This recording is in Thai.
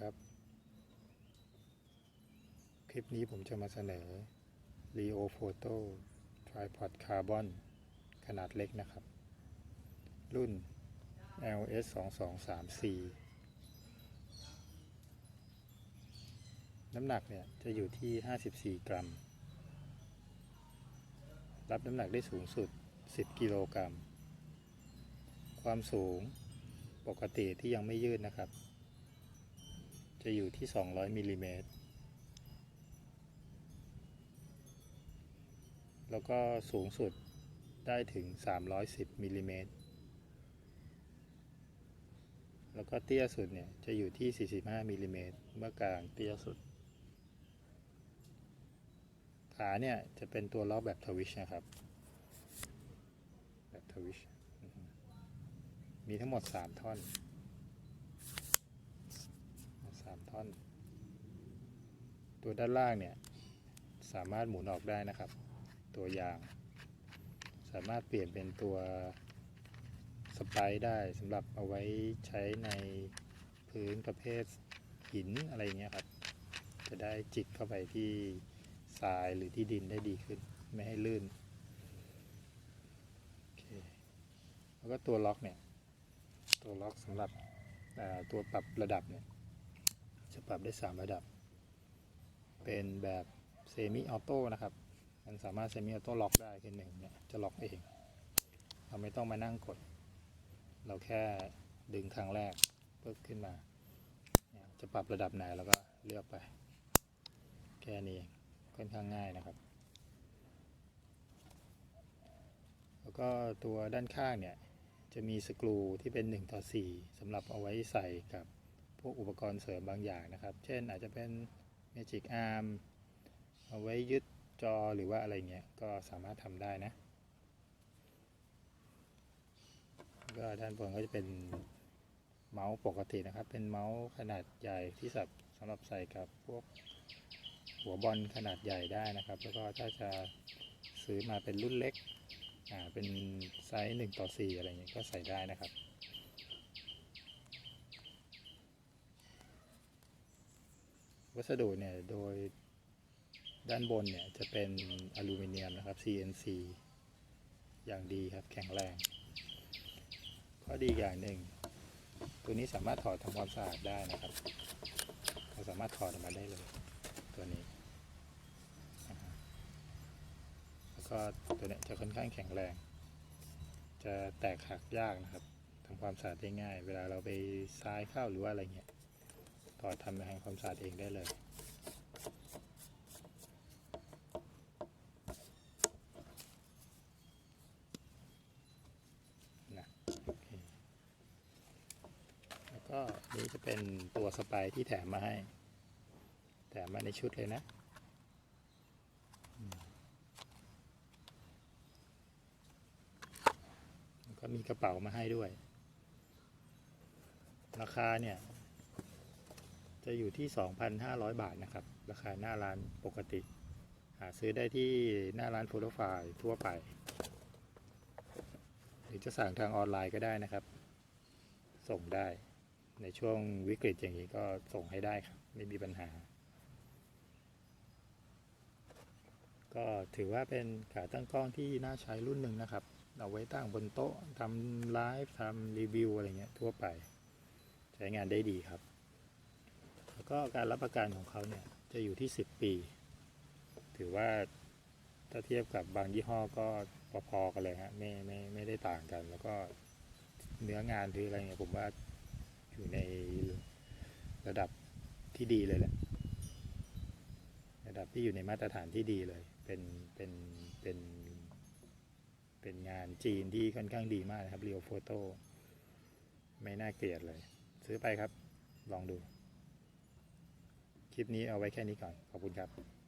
ครับ คลิปนี้ผมจะมาเสนอ Leo Photo Tripod Carbon ขนาดเล็กนะครับ รุ่น LS 2 2 3 4น้ำหนักเนี่ยจะอยู่ที่ 54 กรัม รับน้ำหนักได้สูงสุด 10 กิโลกรัม ความสูงปกติที่ยังไม่ยืดนะครับ จะอยู่ที่ 200มิลลิเมตร แล้วก็สูงสุดได้ถึง 310มิลลิเมตร แล้วก็เตี้ยสุดเนี่ยจะอยู่ที่ 45มิลลิเมตรเมื่อกลางเตี้ยสุด ขาเนี่ยจะเป็นตัวล้อกแบบทวิชนะครับ แบบทวิช มีทั้งหมด 3 ท่อน สามท่อน ตัวด้านล่างเนี่ยสามารถหมุนออกได้นะครับ ตัวยาง สามารถเปลี่ยนเป็นตัวสไปได้สำหรับเอาไว้ใช้ในพื้นประเภทหินอะไรเงี้ยครับ จะได้จิกเข้าไปที่ทรายหรือที่ดินได้ดีขึ้นไม่ให้ลื่นโอเคแล้วก็ตัวล็อกเนี่ย ตัวล็อกสำหรับตัวปรับระดับเนี่ย จะปรับได้ 3 ระดับ เป็นแบบเซมิออโต้นะครับ มันสามารถเซมิออโต้ล็อกได้คือหนึ่งเนี่ยจะล็อกเอง เราไม่ต้องมานั่งกด เราแค่ดึงครั้งแรกปึ๊บขึ้นมา จะปรับระดับไหนเราก็เลือกไป แค่นี้เองค่อนข้างง่ายนะครับ แล้วก็ตัวด้านข้างเนี่ยจะมีสกรูที่เป็น 1 ต่อ 4สำหรับเอาไว้ใส่กับ วกอุปกรณ์เสริมบางอย่างนะครับ เช่นอาจจะเป็น Magic Arm เอาไว้ยึดจอหรือว่าอะไรเงี้ยก็สามารถทำได้นะ ก็ด้านบนก็จะเป็นเมาส์ปกตินะครับ เป็นเมาส์ขนาดใหญ่ที่สับสำหรับใส่กับพวกหัวบอลขนาดใหญ่ได้นะครับ แล้วก็ถ้าจะซื้อมาเป็นรุ่นเล็ก อ่า เป็นไซส์1ต่อ4อะไรเงี้ยก็ใส่ได้นะครับ วัสดุเนี่ยโดยด้านบนเนี่ยจะเป็นอลูมิเนียมนะครับ CNC อย่างดีครับแข็งแรง ข้อดีอย่างหนึ่ง ตัวนี้สามารถถอดทำความสะอาดได้นะครับ เราสามารถถอดออกมาได้เลย ตัวนี้ แล้วก็ตัวเนี้ยจะค่อนข้างแข็งแรง จะแตกหักยากนะครับทำความสะอาดได้ง่าย เวลาเราไปซ้ายเข้าหรือว่าอะไรเงี้ย ถอทำให้ความสะอาดเองได้เลย นะแล้วก็นี่จะเป็นตัวสไปร์ที่แถมมาให้ แถมมาในชุดเลยนะแล้วก็มีกระเป๋ามาให้ด้วย ราคาเนี่ย จะอยู่ที่ 2,500 บาทนะครับ ราคาหน้าร้านปกติ หาซื้อได้ที่หน้าร้านโฟโตไฟล์ทั่วไป หรือจะสั่งทางออนไลน์ก็ได้นะครับ ส่งได้ในช่วงวิกฤตอย่างนี้ก็ส่งให้ได้ครับ ไม่มีปัญหา ก็ถือว่าเป็นขาตั้งกล้องที่น่าใช้รุ่นหนึ่งนะครับ เอาไว้ตั้งบนโต๊ะทำไลฟ์ทำรีวิวอะไรเงี้ยทั่วไป ใช้งานได้ดีครับ แล้วก็การรับประกันของเขาเนี่ยจะอยู่ที่ 10 ปี ถือว่าถ้าเทียบกับบางยี่ห้อก็พอๆกันเลยฮะไม่ไม่ไม่ได้ต่างกัน แล้วก็เนื้องานหรืออะไรเงี้ยผมว่าอยู่ในระดับที่ดีเลยแหละ ระดับที่อยู่ในมาตรฐานที่ดีเลย เป็นเป็นเป็นเป็นงานจีนที่ค่อนข้างดีมากนะครับเรียวโฟโต้ไม่น่าเกลียดเลย ซื้อไปครับลองดู คลิปนี้เอาไว้แค่นี้ก่อน ขอบคุณครับ